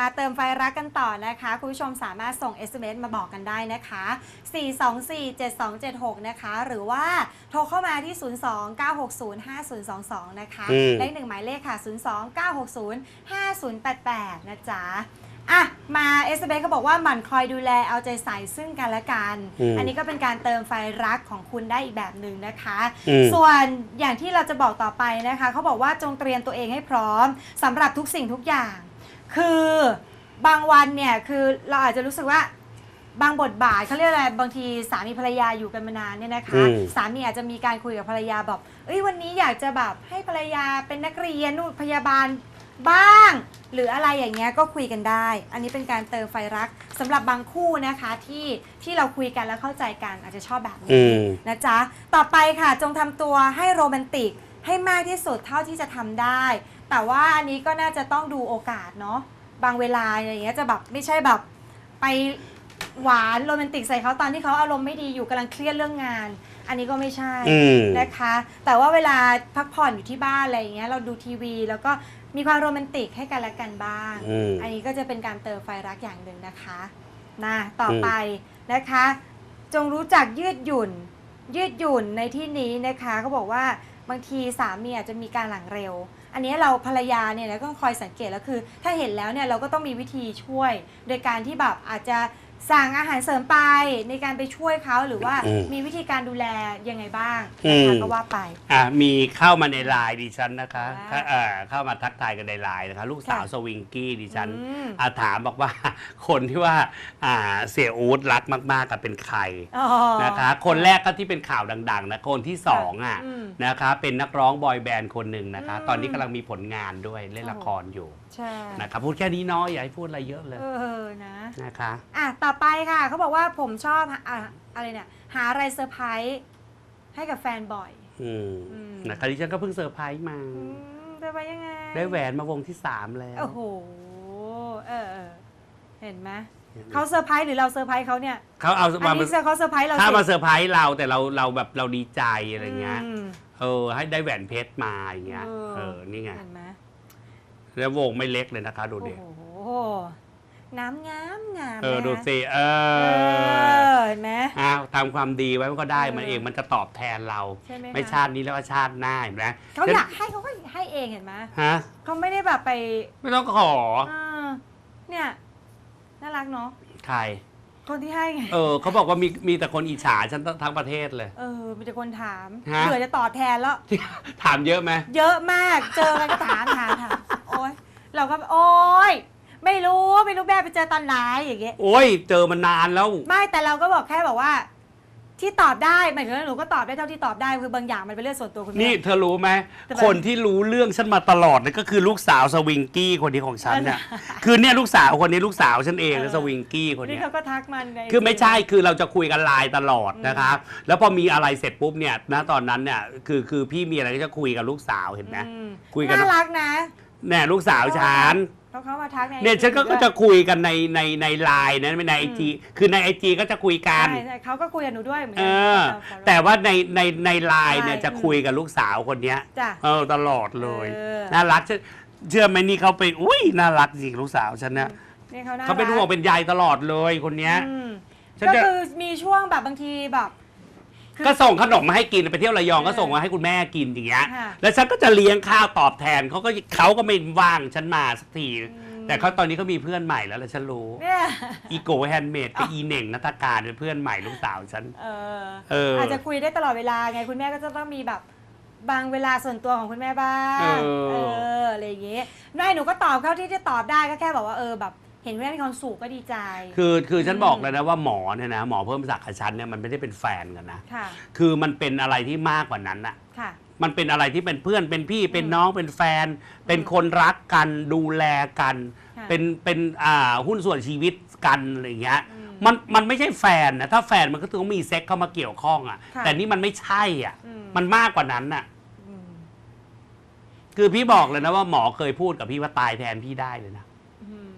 มาเติมไฟรักกันต่อนะคะ คุณผู้ชมสามารถส่ง SMS มาบอกกันได้นะคะ 4247276 นะคะ หรือว่าโทรเข้ามาที่ 029605022 นะคะ อืม เลขหนึ่งหมายเลขค่ะ 029605088 นะจ๊ะ อะ มา SMS ก็บอกว่าหมั่นคอยดูแลเอาใจใส่ซึ่งกันและกัน อืมอันนี้ก็เป็นการเติมไฟรักของคุณได้อีกแบบหนึ่งนะคะ อืม ส่วนอย่างที่เราจะบอกต่อไปนะคะ เขาบอกว่าจงเตรียมตัวเองให้พร้อมสำหรับทุกสิ่งทุกอย่าง คือบางวันเนี่ยคือเราอาจจะรู้สึกว่าบางบทบาทเขาเรียกอะไรบางทีสามีภรรยาอยู่กันมานานเนี่ยนะคะ อืม สามีอาจจะมีการคุยกับภรรยาแบบเอ้ยวันนี้อยากจะแบบให้ภรรยาเป็นนักเรียนนู่นพยาบาลบ้าง หรืออะไรอย่างเงี้ยก็คุยกันได้ อันนี้เป็นการเติมไฟรักสำหรับบางคู่นะคะที่ที่เราคุยกันแล้วเข้าใจกันอาจจะชอบแบบอืนี้มนะจ๊ะ ต่อไปค่ะ จงทำตัวให้โรแมนติก ให้มากที่สุดเท่าที่จะทำได้ แต่ว่าอันนี้ก็น่าจะต้องดูโอกาสเนาะบางเวลาอะไรอย่างเงี้ยจะแบบไม่ใช่แบบไปหวานโรแมนติกใส่เขาตอนที่เขาอารมณ์ไม่ดีอยู่กำลังเครียดเรื่องงาน อันนี้ก็ไม่ใช่อืม นะคะ แต่ว่าเวลาพักผ่อนอยู่ที่บ้านอะไรอย่างเงี้ยเราดูทีวี แล้วก็มีความโรแมนติกให้กันและกันบ้าง อืม อันนี้ก็จะเป็นการเติมไฟรักอย่างหนึ่งนะคะนะต่อไปนะคะ จงรู้จักยืดหยุ่น ยืดหยุ่นในที่นี้นะคะเขาบอกว่าบางทีสามีอาจจะมีการหลังเร็ว อันนี้เราภรรยาเนี่ยเราก็ต้องคอยสังเกตแล้วคือ ถ้าเห็นแล้วเนี่ยเราก็ต้องมีวิธีช่วย โดยการที่แบบอาจจะ สั่งอาหารเสริมไปในการไปช่วยเขาหรือว่าอืมมีวิธีการดูแลยังไงบ้างอืนะคะมก็ว่าไป อะมีเข้ามาในไลน์ดิฉันนะคะค่ะถ้าเอ่อเข้ามาทักทายกันในไลน์นะคะ ลูกสาวค่ะสวิงกี้ดิฉันอืม อาถามบอกว่า คนที่ว่าอ่าเสียอูดรักมากๆกับเป็นใครอ๋อ นะคะ คนแรกก็ที่เป็นข่าวดัง ๆ นะคนที่สองอะอืมนะคะ เป็นนักร้องบอยแบนด์คนหนึ่งนะคะ อืมตอนนี้กำลังมีผลงานด้วยเล่นละครอยู่ใช่นะคะพูดแค่นี้เนาะอย่าให้พูดอะไรเยอะเลยเออนะนะคะอะต่อไปค่ะเขาบอกว่าผมชอบอะอะไรเนี่ยหาอะไรเซอร์ไพรส์ให้กับแฟนบ่อยอืมอืมนะคะดิฉันก็เพิ่งเซอร์ไพรส์มา อืมเซอร์ไพรส์ยังไงได้แหวนมาวงที่สามแล้วโอ้โหเออเออเห็นไหมเขาเซอร์ไพรส์หรือเราเซอร์ไพรส์เขาเนี่ยเขาเอาอันมานี้เขาเซอร์ไพรส์เราถ้าสิมาเซอร์ไพรส์เราแต่เราเราแบบเราดีใจอะไรเงี้ยอืมเออให้ได้แหวนเพชรมาอย่างเงี้ยเออ เออนี่ไง เห็นไหม แล้ววงไม่เล็กเลยนะคะ ดูโอ้ดิโห น้ำงามงามเออนะคะดูสิ เอเอออเห็นไหม อ้าวทำความดีไว้มันก็ได้เออมันเองมันจะตอบแทนเรา ใช่ไหมคะ ไม่ชาตินี้แล้วก็ชาติหน้าเห็นไหมเขาอยากให้เขาก็ให้เองเห็นไหมฮะ เขาไม่ได้แบบไปไม่ต้องขอเออเนี่ยน่ารักเนาะใครคนที่ให้ไงเออเขาบอกว่ามีมีแต่คนอิจฉาฉันทั้งประเทศเลย เออมีแต่คนถามฮะ เผื่อจะตอบแทนแล้ว ถามเยอะไหม เยอะมากเจอกันก็ถามถามถามโอ๊ย เราก็โอ๊ยไม่รู้ไม่รู้แม่ไปเจอตอนไหนอย่างเงี้ยโอ้ย เจอมานานแล้ว ไม่แต่เราก็บอกแค่บอกว่า ที่ตอบได้หมายถึงว่าหนูก็ตอบได้เท่าที่ตอบได้คือบางอย่างมันเป็นเรื่องส่วนตัวคุณแม่ นี่เธอรู้ไหม ทำไมคนที่รู้เรื่องฉันมาตลอดเลยก็คือลูกสาวสวิงกี้คนนี้ของฉันเนี่ยคือเนี่ยลูกสาวคนนี้ลูกสาวฉันเองเออ นะสวิงกี้คนนี่เนี้ย เขาก็ทักมันในคือไม่ใช่คือเราจะคุยกันไลน์ตลอดนะครับ แล้วพอมีอะไรเสร็จปุ๊บเนี่ยณตอนนั้นเนี่ยคือคือพี่มีอะไรก็จะคุยกับลูกสาวเห็นไหมอืมคุยกัน น่ารักนะ แน่ลูกสาวฉันเขาเข้ามาทักใน เนี่ยฉันก็ด้ก็วยจะคุยกันในในในไลน์นะในไอจีคือในไอจีก็จะคุยกันใช่ใช่เขาก็คุยกับหนูด้วยเหมือนเอกัอเราแต่ว่าในในในไลน์เนี่ยใช่จะคุยกับลูกสาวคนเนี้ย จ้ะ เออตลอดเลย เออ น่ารักเชื่อเชื่อไหมนี่เขาไปอุ้ยน่ารักจริงลูกสาวฉันเนี่ยนี่เขาน่าเขาเป็นห่วงรักเป็นใยตลอดเลยคนเนี้ย อืมฉันก็จะ คือมีช่วงแบบบางทีแบบคือ ก็ส่งขนมมาให้กินไปเที่ยวระยองเออก็ส่งมาให้คุณแม่กินอย่างเงี้ยค่ะ แล้วฉันก็จะเลี้ยงข้าวตอบแทนเขาก็เขาก็ไม่ว่างฉันมาสักทีอืมแต่เขาตอนนี้เขามีเพื่อนใหม่แล้วแล้วฉันรู้ เนี่ย อีโกแฮนด์เมดกับอีเหน่งนัตการเป็นเพื่อนใหม่ลูกสาวฉัน เออเออออาจจะคุยได้ตลอดเวลาไงคุณแม่ก็จะต้องมีแบบบางเวลาส่วนตัวของคุณแม่บ้างเออ เอออะไรอย่างเงี้ยนายหนูก็ตอบเข้าที่จะตอบได้ก็แค่บอกว่าเออแบบ เห็นคุณแม่มีความสุขก็ดีใจ คือคือฉันอืมบอกเลยนะว่าหมอเนี่ยนะหมอเพิ่มศักดิ์กับฉันเนี่ยมันไม่ได้เป็นแฟนกันนะค่ะ คือมันเป็นอะไรที่มากกว่านั้นอะค่ะ มันเป็นอะไรที่เป็นเพื่อนเป็นพี่เป็นอืมน้องเป็นแฟน เป็นคนรักกันดูแลกัน ค่ะเป็นเป็นอ่าหุ้นส่วนชีวิตกันอะไรอย่างเงี้ยอืมมันมันไม่ใช่แฟนนะถ้าแฟนมันก็ต้องมีเซ็กเข้ามาเกี่ยวข้องอะ่ะค่ะ แต่นี่มันไม่ใช่อะอืมมันมากกว่านั้นอะ อืมคือพี่บอกเลยนะว่าหมอเคยพูดกับพี่ว่าตายแทนพี่ได้เลยนะอืม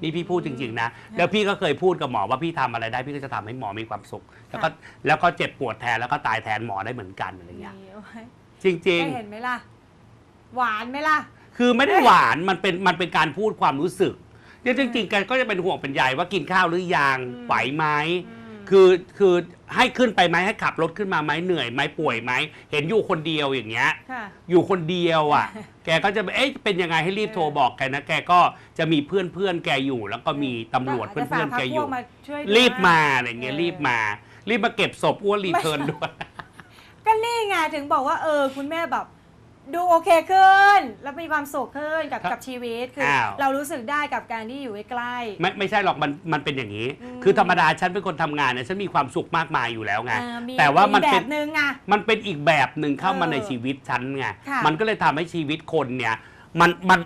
นี่พี่พูดจริงๆนะ แล้วพี่ก็เคยพูดกับหมอว่าพี่ทำอะไรได้ พี่ก็จะทำให้หมอมีความสุข แล้วก็แล้วก็เจ็บปวดแทนแล้วก็ตายแทนหมอได้เหมือนกันอะไรเงี้ยนี่โอ้ยจริง ได้เห็นไหมล่ะ หวานไหมล่ะๆคือไม่ได้หวานมันเป็นมันเป็นการพูดความรู้สึกเนี่ยจริงๆแกก็จะเป็นห่วงเป็นใยว่ากินข้าวหรือยังอืม ไหวไหม อืม คือคือ ให้ขึ้นไปไหมให้ขับรถขึ้นมาไหมเหนื่อยไหมป่วยไหมเห็นอยู่คนเดียวอย่างเงี้ย ค่ะ อยู่คนเดียวอะ แกก็จะเอ๊ะเป็นยังไงให้รีบโทรบอกแกนะแกก็จะมีเพื่อนเพื่อนๆแกอยู่ แล้วก็มีตำรวจก็เพื่อนอาจจะเพื่อนๆแกอยู่ฝากพรรคพวมาช่วยดูรีบมานะอะไรเงี้ยเออ รีบมา รีบมาเก็บศพอ้วนรีเทิร์นไม่ด้วย ก็นี่ไงถึงบอกว่าเออคุณแม่แบบ ดูโอเคขึ้น แล้วมีความสุขขึ้นกับครับกับชีวิตคืออ้าว เรารู้สึกได้กับการที่อยู่ใกล้ ไม่ไม่ใช่หรอกมันมันเป็นอย่างนี้ อืม คือธรรมดาฉันเป็นคนทำงานเนี่ยฉันมีความสุขมากมายอยู่แล้วๆไง เออมีแต่ว่ามันแบเป็น บนึงไงมันเป็นอีกแบบหนึ่งเข้ามาเออในชีวิตฉันไง ค่ะ มันก็เลยทำให้ชีวิตคนเนี่ย มันมัน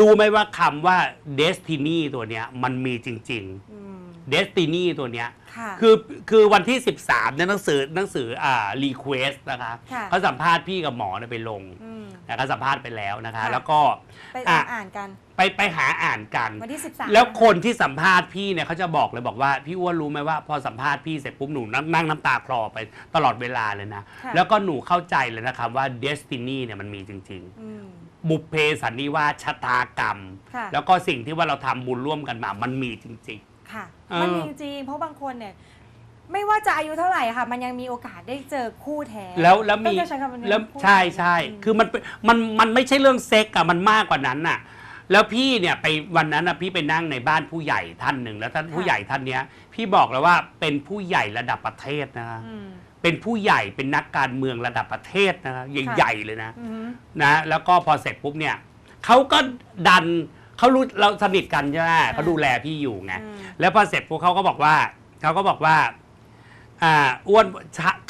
รู้ไหมว่าคำว่า destiny ตัวเนี้ยมันมีจริงอืมๆ destiny ตัวเนี้ย ค่ะ คือคือวันที่ 13เนี่ยหนังสือหนังสืออ่า request นะคะค่ะ เขาสัมภาษณ์พี่กับหมอเนี่ยไปลง อืม นะคะสัมภาษณ์ไปแล้วนะคะ ค่ะ แล้วก็ไปอะอ่านกัน ไปไปหาอ่านกัน วันที่ 13 แล้วคนที่สัมภาษณ์พี่เนี่ยเขาจะบอกเลยบอกว่าพี่อ้วนรู้ไหมว่า พอสัมภาษณ์พี่เสร็จปุ๊บหนูนั่งนั่งน้ำตาคลอไปตลอดเวลาเลยนะ ค่ะ แล้วก็หนูเข้าใจเลยนะครับว่า destiny เนี่ยมันมีจริง อืม ๆ บุพเพสันนิวาสชะตากรรม ค่ะ แล้วก็สิ่งที่ว่าเราทำบุญร่วมกันมามันมีจริง ค่ะ เออมันมีจริงๆเพราะบางคนเนี่ย ไม่ว่าจะอายุเท่าไหร่ค่ะ มันยังมีโอกาสได้เจอคู่แท้ๆแล้วแล้วมีต้องจะใช้คำนี้แล้วคู่ใช่แท้ใช่มคือมันเป็นมันมันไม่ใช่เรื่องเซ็กอะมันมากกว่านั้นน่ะ แล้วพี่เนี่ยไปวันนั้นนะพี่ไปนั่งในบ้านผู้ใหญ่ท่านหนึ่งแล้วท่านผู้ใหญ่ท่านเนี้ย พี่บอกแล้วว่าเป็นผู้ใหญ่ระดับประเทศนะคะอืม เป็นผู้ใหญ่เป็นนักการเมืองระดับประเทศนะคะใหญ่ๆเลยนะ อืม นะแล้วก็พอเสร็จปุ๊บเนี่ยเขาก็ดันเขารู้เราสนิทกันใช่ไหมเขาดูแลพี่อยู่ไงอืม แล้วพอเสร็จปุ๊บเขาก็บอกว่าเขาก็บอกว่า อ่าอ้วน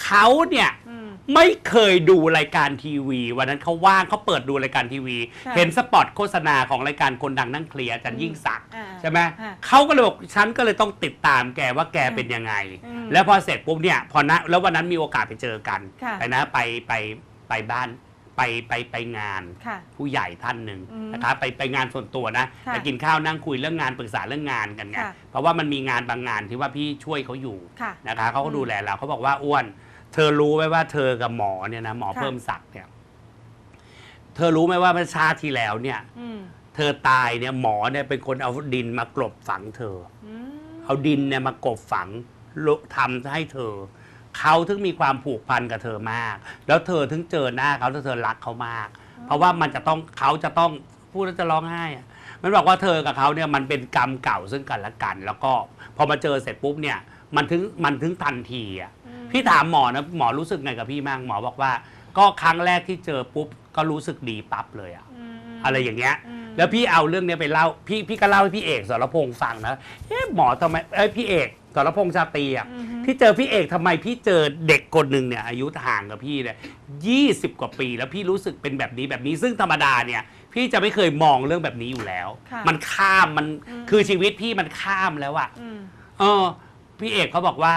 เขาเนี่ยอืมไม่เคยดูรายการทีวี วันนั้นเขาว่างเขาเปิดดูรายการทีวีค่ะเห็นสปอตโฆษณาของรายการคนดังนั่งเคลียร์อาจันยิ่งศักดิ์อ่าใช่ไหมค่ะเขาก็เลยบอกฉันก็เลยต้องติดตามแกว่าแกเป็นยังไงอืมแล้วพอเสร็จปุ๊บเนี่ยพอนะแล้ววันนั้นมีโอกาสไปเจอกันค่ะไปนะไปไปไปบ้าน ไปไปไปงานค่ะ ผู้ใหญ่ท่านหนึ่งอืมนะครับไปไปงานส่วนตัวนะค่ะไปกินข้าวนั่งคุยเรื่องงานปรึกษาเรื่องงานกันไงค่ะ เพราะว่ามันมีงานบางงานที่ว่าพี่ช่วยเขาอยู่ค่ะ นะคะเขาก็อืมดูแลเราเขาบอกว่าอ้วน เธอรู้ไหมว่าเธอกับหมอเนี่ยนะหมอค่ะ เพิ่มศักดิ์เนี่ยเธอรู้ไหมว่าเมื่อชาติที่แล้วเนี่ย อืมเธอตายเนี่ยหมอเนี่ยเป็นคนเอาดินมากลบฝังเธอ อืม เอาดินเนี่ยมากลบฝังลุทำให้เธอ เขาถึงมีความผูกพันกับเธอมาก แล้วเธอถึงเจอหน้าเขาแล้วเธอรักเขามาก เพราะว่ามันจะต้องเขาจะต้องพูดแล้วจะร้องไห้อะมันบอกว่าเธอกับเขาเนี่ยมันเป็นกรรมเก่าซึ่งกันและกัน แล้วก็พอมาเจอเสร็จปุ๊บเนี่ยมันถึงมันถึงทันทีอะอืมพี่ถามหมอนะหมอรู้สึกไงกับพี่มั่งหมอบอกว่า ก็ครั้งแรกที่เจอปุ๊บก็รู้สึกดีปั๊บเลยอะมอะไรอย่างเงี้ยอืมแล้วพี่เอาเรื่องเนี้ยไปเล่าพี่พี่ก็เล่าให้พี่เอกสรพงษ์ฟังนะเอ๊ะหมอทำไมเอ้ยพี่เอก สรพงษ์ชาตรีอะอือฮึที่เจอพี่เอกทำไมพี่เจอเด็กคนหนึ่งเนี่ยอายุห่างกับพี่เนี่ยยี่สิบกว่าปี แล้วพี่รู้สึกเป็นแบบนี้แบบนี้ซึ่งธรรมดาเนี่ย พี่จะไม่เคยมองเรื่องแบบนี้อยู่แล้ว ค่ะมันข้ามมันอืม คือชีวิตพี่มันข้ามแล้วอะอืมเออ พี่เอกเขาบอกว่า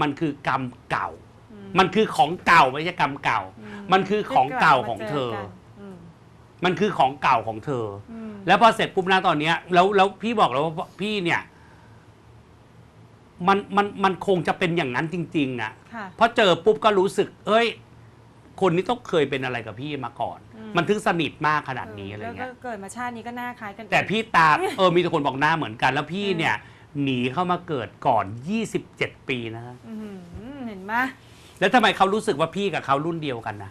มันคือกรรมเก่า อืมันคือของเก่าไม่ใช่กรรมเก่า อืมันคือของเก่าของเธอที่กลับมาจกันอืมมันคือของเก่าของเธออืมแล้วพอเสร็จปุ๊บนะตอนเนี้ยแล้วแล้วพี่บอกแล้วว่าพี่เนี่ย มันมันมันคงจะเป็นอย่างนั้นจริงๆอะค่ะพอเจอปุ๊บก็รู้สึก เอ้ย คนนี้ต้องเคยเป็นอะไรกับพี่มาก่อน อืม มันถึงสนิทมากขนาดนี้อะไรแล้วก็เงี้ยเกิดมาชาตินี้ก็หน้าคล้ายกันแต่พี่ตา เออมีแต่คนบอกหน้าเหมือนกัน แล้วพี่อืม เนี่ย หนีเข้ามาเกิดก่อน 27 ปีนะฮะอื้อหือเห็นไหมแล้วทำไมเขารู้สึกว่าพี่กับเขารุ่นเดียวกันนะ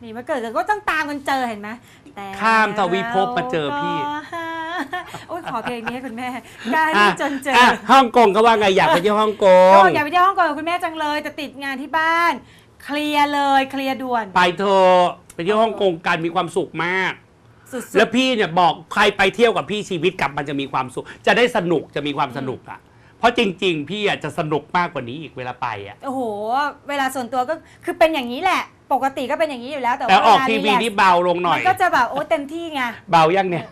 หนีมาเกิดกันก็ต้องตามกันเจอเห็นไหมแต่ข้ามทวีภพมาเจอพี่ราก็หา โอ้ยขอเพลงนี้ให้คุณแม่การที่จนเจออะฮ่องกงก็ว่าไงอยากไปที่ฮ่องกก็งบอกอยากไปเที่ยวฮ่องกงกับคุณแม่จังเลยแต่ติดงานที่บ้าน เคลียร์เลยเคลียร์ด่วน ไปเถอะไปเที่ยวฮ่องกงกันมีความสุขมากสุดแล้วพี่เนี่ยบอกใครไปเที่ยวกับพี่ชีวิตกลับมันจะมีความสุข จะได้สนุกจะมีความสนุกอะเพราะจริง ๆ พี่อะจะสนุกมากกว่านี้อีกเวลาไปอะๆโอ้โห เวลาส่วนตัวก็คือเป็นอย่างนี้แหละ ปกติก็เป็นอย่างนี้อยู่แล้ว แต่แต่ว่าออกเวลาทีวีรีแลกซ์นี่เบาลงหน่มัอยนก็จะแบบโอ้เต็มที่ไงเบายังเนี่ย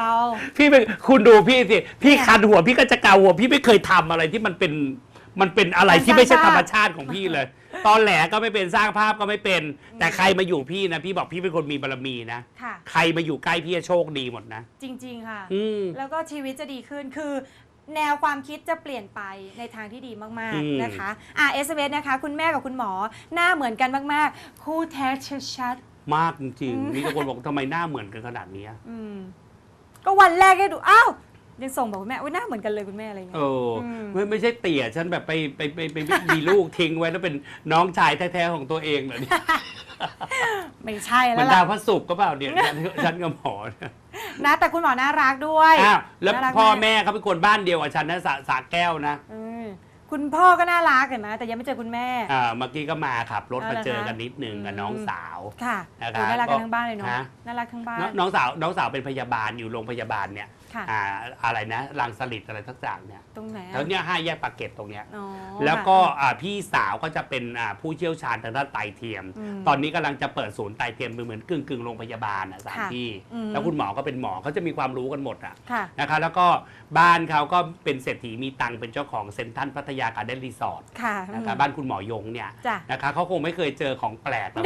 เบาพี่เป็นคุณดูพี่สิพี่เนี่ยคันหัวพี่ก็จะเกาหัวพี่ไม่เคยทำอะไรที่มันเป็นมันเป็นอะไรที่ไม่ใช่ธรรมชาติของพี่เลย ตอนแหลก็ไม่เป็นสร้างภาพก็ไม่เป็น แต่ใครมาอยู่พี่นะพี่บอกพี่เป็นคนมีบารมีนะค่ะ ใครมาอยู่ใกล้พี่จะโชคดีหมดนะ จริง ๆ ค่ะ อืม แล้วก็ชีวิตจะดีขึ้นคือ แนวความคิดจะเปลี่ยนไปในทางที่ดีมาก อืม ๆ นะคะ อะเอสเนะคะ คุณแม่กับคุณหมอหน้าเหมือนกันมาก ๆ คู่แท้ชัดมากจริงอืมๆมีแต่คนบอกทำไมหน้าเหมือนกันขนาดเนี้ย ๆอืม ก็วันแรกให้ดูอ้าวยังส่งบอกคุณแม่อุ้ยหน้าเหมือนกันเลยคุณแม่อะไรเงี้เอยออมไม่ไม่ใช่เตี่ยฉันแบบไปไปไปไปไปมีลูกทิ้งไว้แล้วเป็นน้องชายแท้ๆของตัวเองเหรอเนี่ยไม่ใช่เหแล้มือวนดาล่ะวพระศุกร์ก็เปล่าเนี่ยฉันฉันกับหมอเนี่ยนะแต่คุณหมอน่ารักด้วยอ้าวแล้วน่ารักพ่อมากแม่เขาเป็นคนบ้านเดียวกับฉันนะสาสาแก้วนะเออ คุณพ่อก็น่ารักเห็นไหมแต่ยังไม่เจอคุณแม่ อ่าเมื่อกี้ก็มาขับรถเอามาละเจอคะกันนิดนึงกับอืม น้องสาว ค่ะนะครับโอ้น่ารักกันก็ทั้งบ้านเลยเนาะฮะ น่ารักทั้งบ้าน น้องน้องสาวน้องสาวเป็นพยาบาลอยู่โรงพยาบาลเนี่ยค่ะ อ่าอะไรนะรังสลิดอะไรทักอย่างเนี่ยตรงไหนอะแล้วเนี่ยห้าแยกปากเกร็ดตรงเนี้ย อ๋อแล้วก็ค่ะอ่าพี่สาวก็จะเป็นอ่าผู้เชี่ยวชาญทางด้านไตเทียมอืมตอนนี้กำลังจะเปิดศูนย์ไตเทียมเหมือนกึ่งกึ่งๆโรงพยาบาลอะสามค่ะที่ อืม แล้วคุณหมอก็เป็นหมอเขาจะมีความรู้กันหมดอะ ค่ะ นะคะแล้วก็บ้านเขาก็เป็นเศรษฐีมีตังค์เป็นเจ้าของเซ็นทรัลพัทยาการ์เด้นรีสอร์ทค่ะนะคะอืมบ้านคุณหมอยงเนี่ยจ้ะ นะคะเขาคงไม่เคยเจอของแปลกแล้ว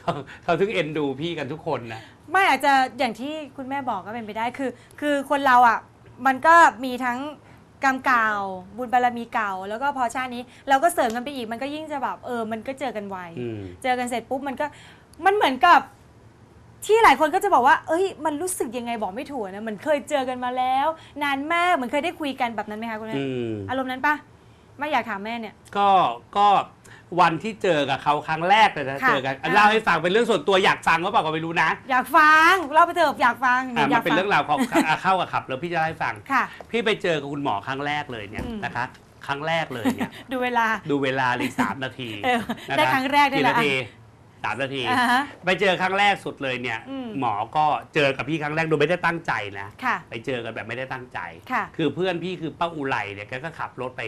เขาเขาถึงเอ็นดูพี่กันทุกคนนะ ไม่อาจจะอย่างที่คุณแม่บอกก็เป็นไปได้คือ คือคนเราอะมันก็มีทั้งกรรมเก่าบุญบารมีเก่า แล้วก็พอชาตินี้เราก็เสริมกันไปอีกมันก็ยิ่งจะแบบเออมันก็เจอกันไวอืม เจอกันเสร็จปุ๊บมันก็มันเหมือนกับ ที่หลายคนก็จะบอกว่า เอ้ย มันรู้สึกยังไงบอกไม่ถูกนะเหมือนเคยเจอกันมาแล้ว นานมากเหมือนเคยได้คุยกันแบบนั้นไหมคะคุณแม่อืม อารมณ์นั้นปะไม่อยากถามแม่เนี่ย ก็ก็ วันที่เจอกับเขาครั้งแรกเลยนะค่ะเจอกันอ่าเล่าให้ฟังเป็นเรื่องส่วนตัวอยากฟังก็เปล่าก็ไม่รู้นะอยากฟังเล่าไปเถอะอยากฟังอะอมัยานกเป็นฟังเรื่องราวของอะเข้ากับขับ แล้วพี่จะเล่าให้ฟัง ค่ะ พี่ไปเจอกับคุณหมอครั้งแรกเลยเนี่ยอืม นะคะ ครั้งแรกเลยเนี่ย ดูเวลา ดูเวลาเลยสามนาทีเออนะะได้ครั้งแรกได้กี่แล้วนาที สามนาที อ่าฮะไปเจอครั้งแรกสุดเลยเนี่ย อืม หมอก็เจอกับพี่ครั้งแรกโดยไม่ได้ตั้งใจนะ ค่ะ ไปเจอกันแบบไม่ได้ตั้งใจ ค่ะ คือเพื่อนพี่คือป้าอุไรเนี่ยแกก็ขับรถไป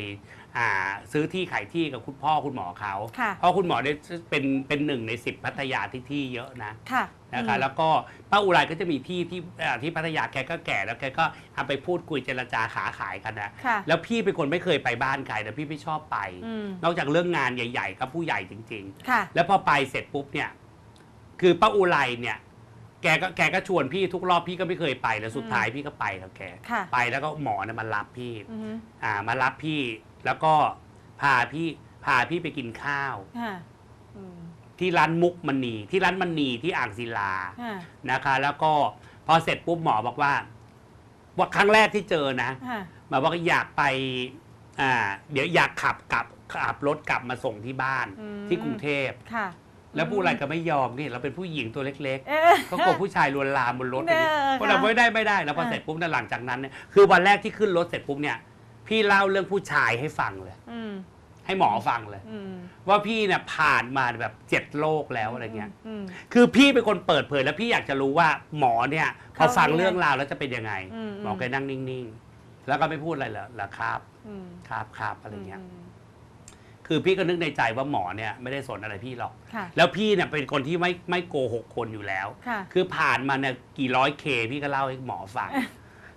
อ่าซื้อที่ขายที่กับคุณพ่อคุณหมอเขาค่ะ เพราะคุณหมอเนี่ยเป็นเป็นหนึ่งในสิบพัทยาที่ที่เยอะนะ ค่ะ นะคะอืมแล้วก็ป้าอุไรก็จะมีที่ที่อ่าที่พัทยาแกก็แก่แล้วแกก็เอาไปพูดคุยเจรจาขาขายกันนะค่ะแล้วพี่เป็นคนไม่เคยไปบ้านใครแต่พี่ไม่ชอบไป อืมนอกจากเรื่องงานใหญ่ ๆ กับผู้ใหญ่จริงค่ะๆแล้วพอไปเสร็จปุ๊บเนี่ย คือป้าอุไรเนี่ย แกก็แกก็ชวนพี่ทุกรอบพี่ก็ไม่เคยไปแล้วสุดท้ายพี่ก็ไปกับแกค่ะ ไปแล้วก็หมอเนี่ยมารับพี่ อือฮึอ่ามารับพี่แล้วก็พาพี่พาพี่ไปกินข้าว ค่ะอืม ที่ร้านมุกมณีที่ร้านมณีที่อ่างศิลาค่ะนะคะ แล้วก็พอเสร็จปุ๊บหมอบอกว่าว่าครั้งแรกที่เจอนะค่ะหมอบอกว่าอยากไปอ่าเดี๋ยวอยากขับกลับขับรถกลับมาส่งที่บ้านอืมที่กรุงเทพ ค่ะแล้วผู้อะไรก็ไม่ยอมนี่เราเป็นผู้หญิงตัวเล็ก เออๆก็กลัวผู้ชายลวนลามบนรถเออเพราะเราค่ะไม่ได้ไม่ได้แล้วพอเออ เสร็จปุ๊บเนี่ยหลังจากนั้นเนี่ยคือวันแรกที่ขึ้นรถเสร็จปุ๊บเนี่ยพี่เล่าเรื่องผู้ชายให้ฟังเลย อืม ให้หมอฟังเลย อืมว่าพี่เนี่ยผ่านมาแบบเจ็ดโลกแล้วอะไรเงี้ย อืม คือพี่เป็นคนเปิดเผยแล้วพี่อยากจะรู้ว่าหมอเนี่ยพอเขาฟังเป็นยังไงเรื่องราวแล้วจะเป็นยังไง อืม หมอแกนั่งนิ่งๆ แล้วก็ไม่พูดอะไรเหรอเหรอครับอืมครับครับอะไรเงี้ย มคือพี่ก็นึกในใจว่าหมอเนี่ยไม่ได้สนอะไรพี่หรอก ค่ะ แล้วพี่เนี่ยเป็นคนที่ไม่ไม่โกหกคนอยู่แล้ว ค่ะ คือผ่านมาเนี่ยกี่ร้อยเคพี่ก็เล่าให้หมอฟัง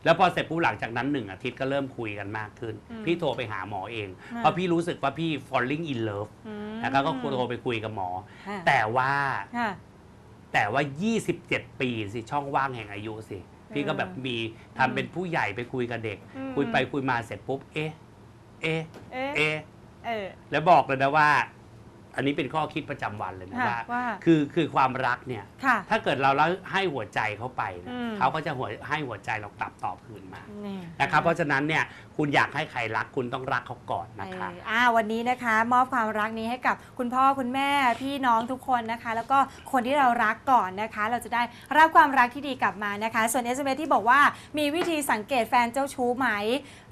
แล้วพอเสร็จปุ๊บหลังจากนั้นหนึ่งอาทิตย์ก็เริ่มคุยกันมากขึ้นอืมพี่โทรไปหาหมอเองอืมเพราะพี่รู้สึกว่าพี่ falling in love อืมนะครับก็โทรไปคุยกับหมอค่ะแต่ว่าค่ะแต่ว่า 27 ปีสิช่องว่างแห่งอายุสิ พี่ก็แบบมีทำเป็นผู้ใหญ่ไปคุยกับเด็กอืมคุยไปคุยมาเสร็จปุ๊บ เอ๊ะ เอ๊ะ เอ๊ะเอ๊ะเออแล้วบอกเลยนะว่า อันนี้เป็นข้อคิดประจำวันเลยนะค่ะว่าว่าคือคือความรักเนี่ย ค่ะ ถ้าเกิดเราแล้วให้หัวใจเขาไปนะอืม เขาก็จะหัวให้หัวใจเรากลับตอบคืนมานี่นะครับ เพราะฉะนั้นเนี่ยคุณอยากให้ใครรักคุณต้องรักเขาก่อนนะคะ เอออ่าวันนี้นะคะ มอบความรักนี้ให้กับคุณพ่อคุณแม่พี่น้องทุกคนนะคะ แล้วก็คนที่เรารักก่อนนะคะ เราจะได้รับความรักที่ดีกลับมานะคะ ส่วน SMS ที่บอกว่ามีวิธีสังเกตแฟนเจ้าชู้ไหม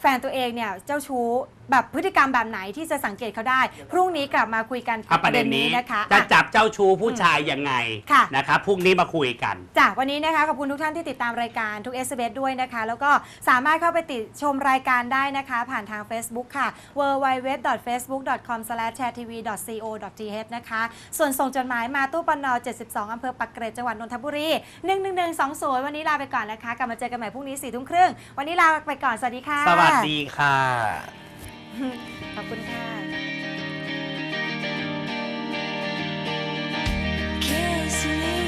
แฟนตัวเองเนี่ยเจ้าชู้แบบพฤติกรรมแบบไหนที่จะสังเกตเขาได้ พรุ่งนี้กลับมาคุยกันอะประเด็นนี้นะคะจะอะจับเจ้าชู้ผู้ชายยังไงค่ะนะครับพรุ่งนี้มาคุยกันจ้ะวันนี้นะคะขอบคุณทุกท่านที่ติดตามรายการทุก s อ s ด้วยนะคะ แล้วก็สามารถเข้าไปติดชมรายการได้นะคะ ผ่านทาง Facebook ค่ะ www.facebook.com/chairtv.co.th นะคะ ส่วนส่งจดหมายมาตู้ปน72อำเภอปักเกร็ดจังหวัดนนทบุรี11120วันนี้ลาไปก่อนนะคะกลับมาเจอกันใหม่พรุ่งนี้4ทุ่มครึ่งวันนี้ลาไปก่อนสวัสดีค่ะ สวัสดีค่ะ ขอบคุณค่ะ Kiss me.